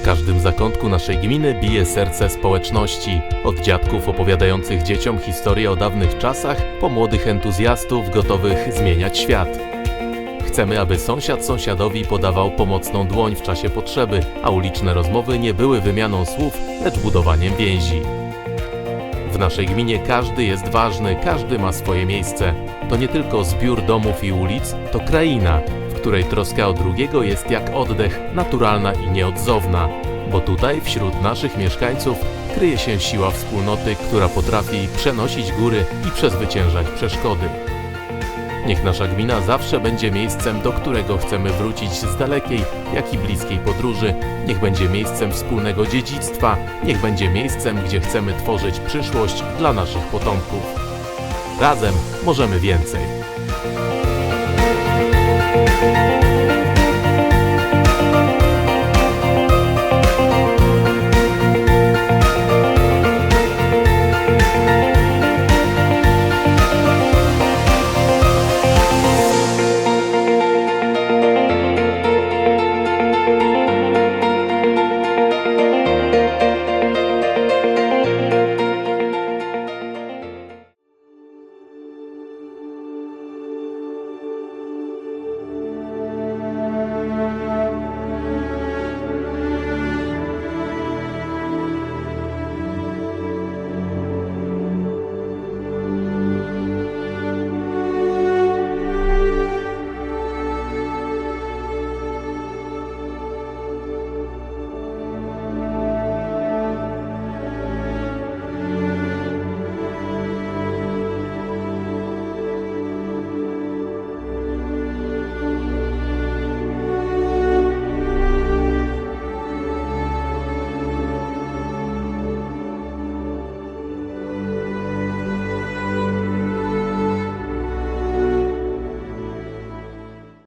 W każdym zakątku naszej gminy bije serce społeczności. Od dziadków opowiadających dzieciom historię o dawnych czasach, po młodych entuzjastów gotowych zmieniać świat. Chcemy, aby sąsiad sąsiadowi podawał pomocną dłoń w czasie potrzeby, a uliczne rozmowy nie były wymianą słów, lecz budowaniem więzi. W naszej gminie każdy jest ważny, każdy ma swoje miejsce. To nie tylko zbiór domów i ulic, to kraina, której troska o drugiego jest jak oddech, naturalna i nieodzowna. Bo tutaj, wśród naszych mieszkańców, kryje się siła wspólnoty, która potrafi przenosić góry i przezwyciężać przeszkody. Niech nasza gmina zawsze będzie miejscem, do którego chcemy wrócić z dalekiej, jak i bliskiej podróży. Niech będzie miejscem wspólnego dziedzictwa. Niech będzie miejscem, gdzie chcemy tworzyć przyszłość dla naszych potomków. Razem możemy więcej. Música